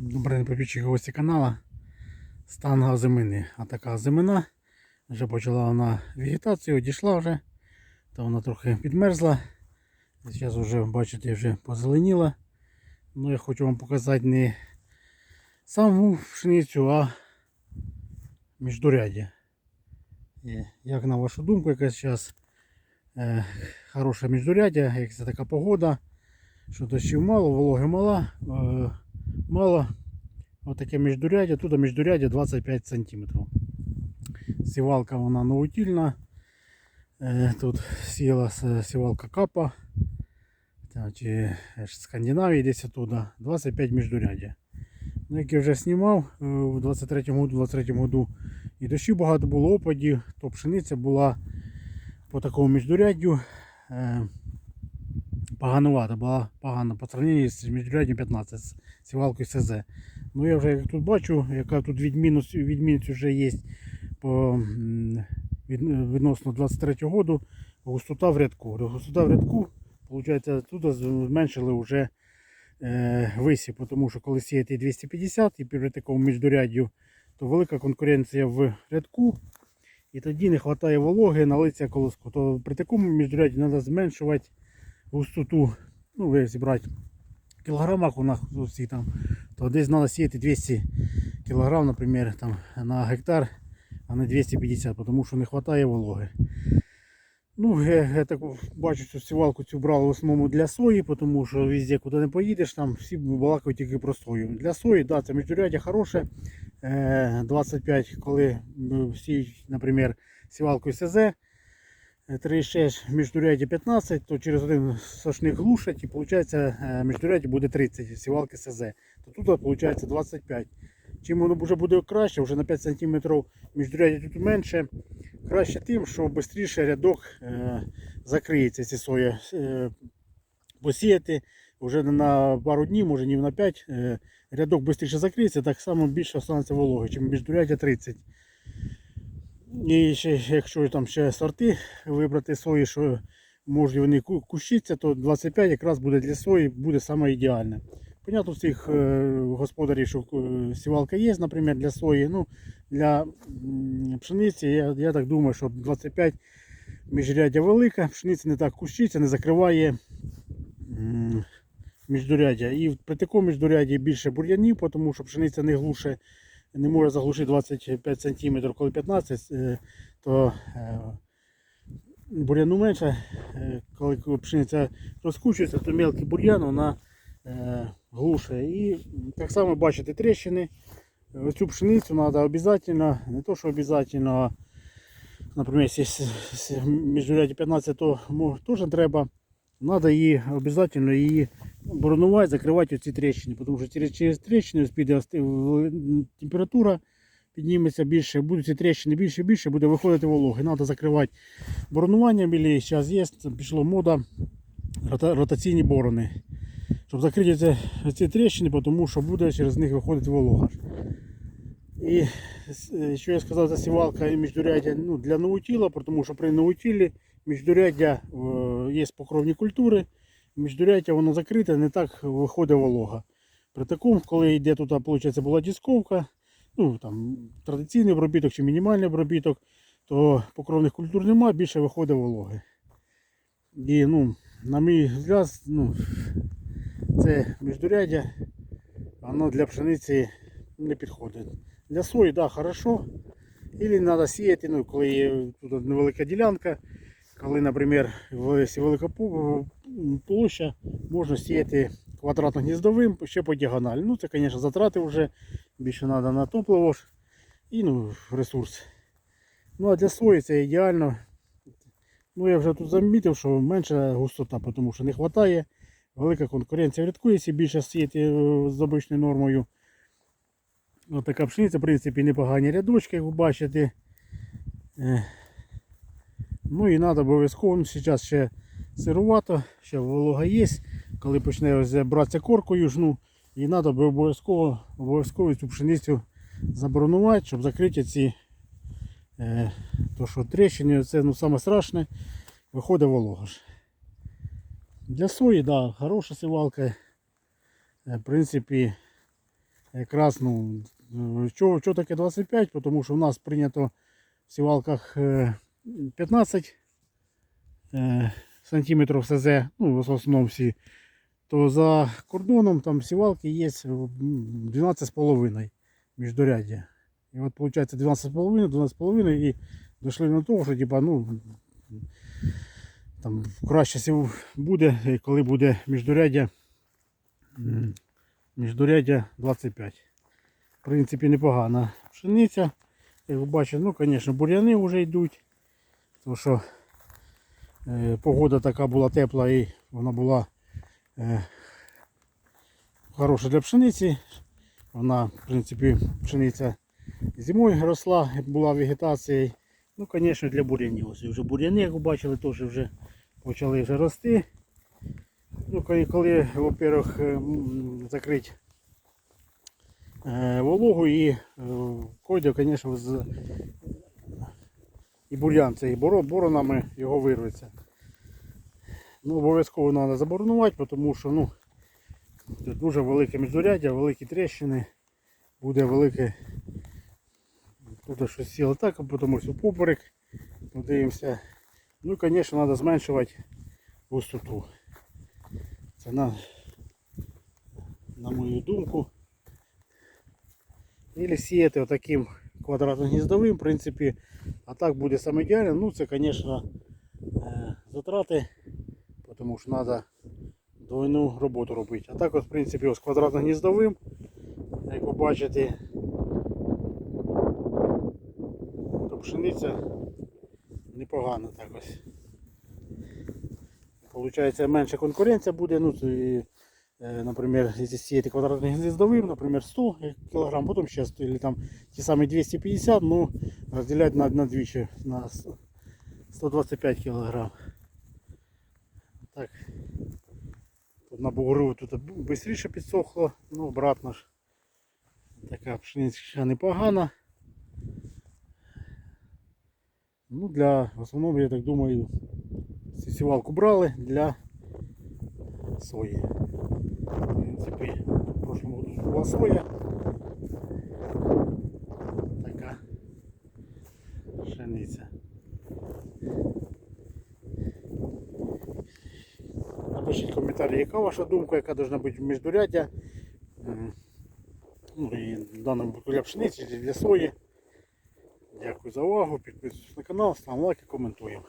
Добрий попічик гості канала. Стан озимини. А така озимина. Вже почала вона вегетацію, одійшла вже. То вона трохи підмерзла. Зараз вже, бачите, вже позеленіла. Ну я хочу вам показати не саму пшеницю, а міждуряддя. Як на вашу думку, якась зараз е, хороше міждуряддя, як це така погода, що дощів мало, вологи мала, е, мало. Отаке міждуряддя, тут міждуряддя 25 см. Сівалка вона новотільна. Е, Тут сіла сівалка капа. Чи Скандинавії десь оттуда. 25 міждуряддя. Ну, як я вже знімав е, у 23-му году, 23-му году і дощів багато було опадів, то пшениця була по такому міждуряддю поганувата, була погана по сравненню з міждуряддям 15 з сівалкою СЗ. Ну я вже як тут бачу, яка тут відмінність, відмінність вже є по від, відносно 23 году. Густота в рядку. Густота в рядку, виходить, тут зменшили вже е, висіп, тому що коли сіяти 250 і при такому міждуряддю, то велика конкуренція в рядку. І тоді не вистачає вологи на лиця колоску. То при такому міждуряді треба зменшувати густоту. Ну, ви зібрати в кілограмах у нас всі там, то десь треба сіяти 200 кг, наприклад, там, на гектар, а не 250, тому що не вистачає вологи. Ну, я, так бачу, що сівалку цю брали в основному для сої, тому що везде, куди не поїдеш, там всі балакають тільки про сою. Для сої, да, це міждуряддя хороше. Е, 25, коли м, сіють, наприклад, сівалкою СЗ, 3,6 міждуряддя 15, то через один сошник глушать і виходить міждуряддя буде 30 сівалки СЗ. То тут виходить 25. Чим воно вже буде краще, вже на 5 см міждуряддя тут менше. Краще тим, що швидше рядок е, закриється, ці соя е, посіяти вже на пару днів, може днів на 5, е, рядок швидше закриється, так само більше останеться вологи, чим міждуряддя 30. І ще, якщо там ще сорти вибрати сої, що можуть вони ку- кущиться, то 25 якраз буде для сої, буде саме ідеальне. Понятно, всіх е, господарів, що е, сівалка є, наприклад, для сої. Ну, для пшениці, я, я так думаю, що 25 міжряддя велика, пшениця не так кущиться, не закриває м. І при такому міждурядді більше бур'янів, тому що пшениця не глуше, не може заглушити 25 см, коли 15 е, то е, бур'яну менше. Е, Коли пшениця розкучується, то мелкий бур'ян вона глуше. І так само бачите тріщини. Оцю пшеницю треба обов'язково, не то що обов'язково, а, наприклад, якщо міжряді 15, то теж треба. Треба її обов'язково її боронувати, закривати оці тріщини, тому що через, тріщини піде температура, підніметься більше, будуть ці тріщини більше і більше, буде виходити вологи. Треба закривати боронування білі. Зараз є, це пішло мода, ротаційні борони. Щоб закрити ці, ці тріщини, тому що буде через них виходити волога. І е, що я сказав, засівалка і міждуряддя ну, для наутіла, тому що при наутілі міждуряддя є покровні культури, міждуряддя воно закрите, не так виходить волога. При такому, коли йде тут, виходить, була дисковка, ну, там, традиційний обробіток чи мінімальний обробіток, то покровних культур немає, більше виходить вологи. І, ну, на мій взгляд, ну, це міждуряддя, воно для пшениці не підходить. Для сої, да, хорошо. Или треба сіяти, ну, коли є тут невелика ділянка, коли, наприклад, велика площа, можна сіяти квадратно-гніздовим, ще по діагоналі. Ну, це, звісно, затрати вже більше треба на топливо і ну, ресурс. Ну, а для сої це ідеально. Ну, я вже тут замітив, що менша густота, тому що не вистачає. Велика конкуренція в рядку, якщо більше сіяти е, з обичною нормою. Ось така пшениця, в принципі, непогані рядочки, як ви бачите. Е, Ну і треба обов'язково, ну, зараз ще сирувато, ще волога є. Коли почне ось братися коркою жну, і треба обов'язково обов'язково цю пшеницю заборонувати, щоб закрити ці е, то, що тріщини, це ну, саме страшне, виходить волога. ж. Для сої, да, хороша сівалка. Е, В принципі, якраз ну, е, чого таке 25? Тому що в нас прийнято в сівалках е, 15 сантиметрів СЗ, ну, в основному всі, то за кордоном там сівалки є 12,5 міждоряддя. І от виходить 12,5, 12,5 і дійшли до того, що типа, ну, там краще сів буде, е, коли буде міждоряддя, міждоряддя 25. В принципі, непогана пшениця. Як ви бачите, ну, звісно, бур'яни вже йдуть. Тому що погода така була тепла і вона була е, хороша для пшениці. Вона, в принципі, пшениця зимою росла, була вегетація. Ну, звісно, для бур'янів. Ось вже бур'яни, як ви бачили, теж вже почали вже рости. Ну, коли, во-первых, е, закрити е, вологу і е, звісно, і бур'ян цей боронами його вирветься. Ну, обов'язково треба заборонувати, тому що ну, тут дуже велике міждуряддя, великі тріщини, буде велике. Тут щось сіло так, а потім ось у поперек. Подивимося. Ну і, звісно, треба зменшувати густоту. Це на, на мою думку. Или сіяти отаким квадратно-гніздовим, в принципі, а так буде саме ідеально. Ну це, звісно, е, затрати, тому що треба двойну роботу робити. А так от, в принципі, ось квадратно-гніздовим, як ви бачите, то пшениця непогана так ось. Получається менша конкуренція буде, ну, і, е, наприклад, якщо сіяти квадратний гніздовим, наприклад, 100 кг, потім ще 100, или там ті самі 250, ну, розділяти на, на двічі, на 125 кг. Так. На бугру тут швидше підсохло, ну, обратно ж. Така пшениця непогана. Ну, для, в основному, я так думаю, сівалку брали для сої. В принципі, в прошлому году була соя. Така пшениця. Напишіть коментарі, яка ваша думка, яка должна бути міждуряддя. Ну, і в даному випадку для пшениці, для сої. Дякую за увагу, підписуйтесь на канал, ставимо лайки, коментуємо.